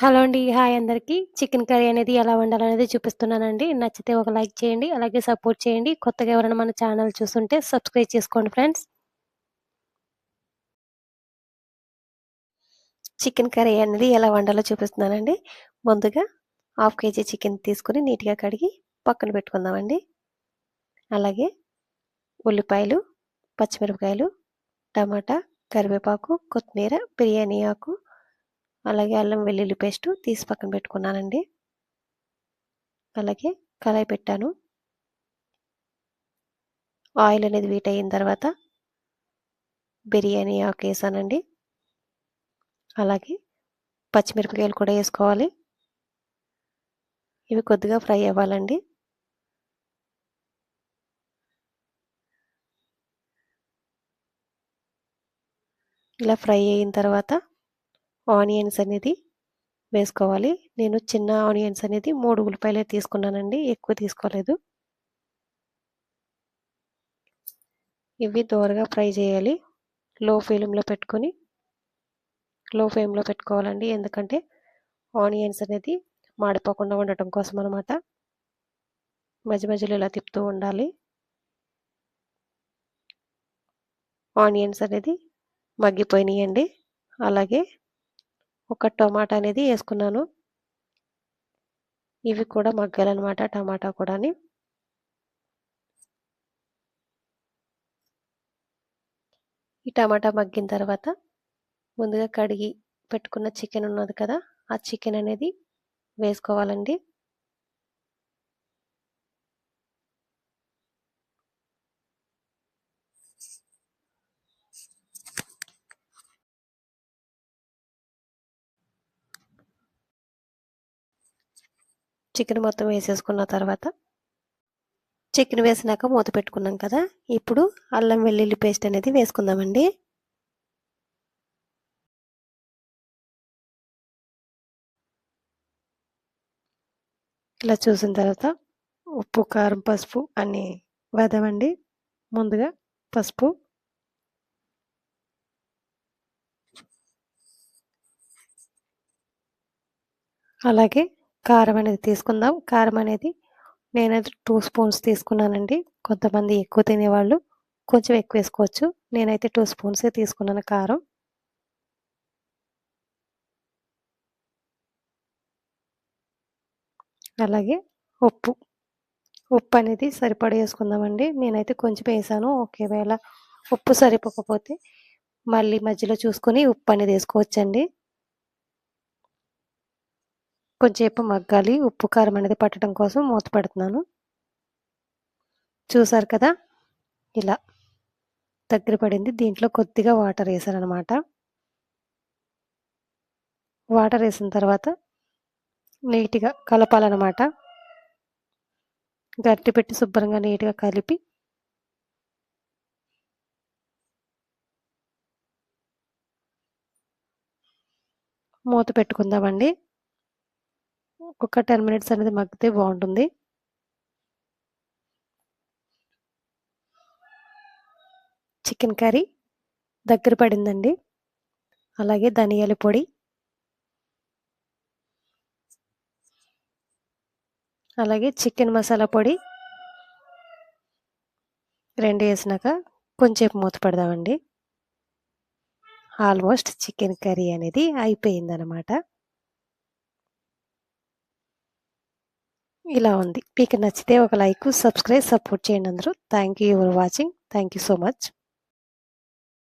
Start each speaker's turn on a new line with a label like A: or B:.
A: Hello అండి. Hi అందరికి. Chicken curry అనేది ఎలా వండాలనేది చూపిస్తున్నానండి. నచ్చితే ఒక లైక్ చేయండి. అలాగే సపోర్ట్ చేయండి. కొత్తగా ఎవరైనా మన ఛానల్ చూస్తుంటే సబ్స్క్రైబ్ చేసుకోండి ఫ్రెండ్స్. చికెన్ కర్రీ అనేది ఎలా వండాలో చూపిస్తున్నానండి. ముందుగా హాఫ్ కేజీ చికెన్ తీసుకొని నీట్‌గా కడిగి పక్కన పెట్టుకుందామండి. అలాగే ఉల్లిపాయలు, పచ్చిమిరపకాయలు, టమాటా, కరివేపాకు, కొత్తిమీర, బిర్యానీ ఆకు, అలాగే అల్లం వెల్లుల్లి పేస్టు తీసి పక్కన పెట్టుకున్నానండి. అలాగే కళాయి పెట్టాను. ఆయిల్ అనేది వీట్ అయిన తర్వాత బిర్యానీ ఆకు వేసానండి. అలాగే పచ్చిమిరపకాయలు కూడా వేసుకోవాలి. ఇవి కొద్దిగా ఫ్రై అవ్వాలండి. ఇలా ఫ్రై అయిన తర్వాత ఆనియన్స్ అనేది వేసుకోవాలి. నేను చిన్న ఆనియన్స్ అనేది మూడు ఉల్లిపాయలే తీసుకున్నానండి. ఎక్కువ తీసుకోలేదు. ఇవి దోరగా ఫ్రై చేయాలి. లో ఫ్లేమ్‌లో పెట్టుకొని లో ఫ్లేమ్‌లో పెట్టుకోవాలండి. ఎందుకంటే ఆనియన్స్ అనేది మాడిపోకుండా ఉండటం కోసం అనమాట. మధ్య మధ్యలో ఇలా తిప్పుతూ ఉండాలి. ఆనియన్స్ అనేది మగ్గిపోయినాయండి. అలాగే ఒక టమాటా అనేది వేసుకున్నాను. ఇవి కూడా మగ్గాలన్నమాట టమాటా కూడాని. ఈ టమాటా మగ్గిన తర్వాత ముందుగా కడిగి పెట్టుకున్న చికెన్ ఉన్నది కదా! ఆ చికెన్ అనేది వేసుకోవాలండి. చికెన్ మొత్తం వేసేసుకున్న తర్వాత చికెన్ వేసినాక మూత పెట్టుకున్నాం కదా! ఇప్పుడు అల్లం వెల్లుల్లి పేస్ట్ అనేది వేసుకుందామండి. ఇలా చూసిన తర్వాత ఉప్పు, కారం, పసుపు అన్నీ వేదామండి ముందుగా పసుపు అలాగే కారం అనేది తీసుకుందాం. కారం అనేది నేనైతే టూ స్పూన్స్ తీసుకున్నానండి. కొంతమంది ఎక్కువ తినేవాళ్ళు కొంచెం ఎక్కువ వేసుకోవచ్చు. నేనైతే టూ స్పూన్సే తీసుకున్నాను కారం. అలాగే ఉప్పు. ఉప్పు అనేది సరిపడా వేసుకుందామండి. నేనైతే కొంచెం వేసాను. ఒకవేళ ఉప్పు సరిపోకపోతే మళ్ళీ మధ్యలో చూసుకొని ఉప్పు అనేది వేసుకోవచ్చండి. కొంచెంసేపు మగ్గాలి. ఉప్పు, కారం అనేది పట్టడం కోసం మూత పెడుతున్నాను. చూసారు కదా! ఇలా దగ్గర పడింది. దీంట్లో కొద్దిగా వాటర్ వేసాననమాట. వాటర్ వేసిన తర్వాత నీట్‌గా కలపాలన్నమాట గట్టి పెట్టి శుభ్రంగా నీట్‌గా కలిపి మూత పెట్టుకుందామండి. ఒక 10 మినిట్స్ అనేది మగ్గితే బాగుంటుంది చికెన్ కర్రీ దగ్గర పడిందండి. అలాగే ధనియాల పొడి అలాగే చికెన్ మసాలా పొడి రెండు వేసినాక కొంచెంసేపు మూత పెడదామండి. ఆల్మోస్ట్ చికెన్ కర్రీ అనేది అయిపోయిందనమాట. ఇలా ఉంది. మీకు నచ్చితే ఒక లైక్, సబ్స్క్రైబ్, సపోర్ట్ చేయండి అందరూ. Thank you for watching. Thank you so much.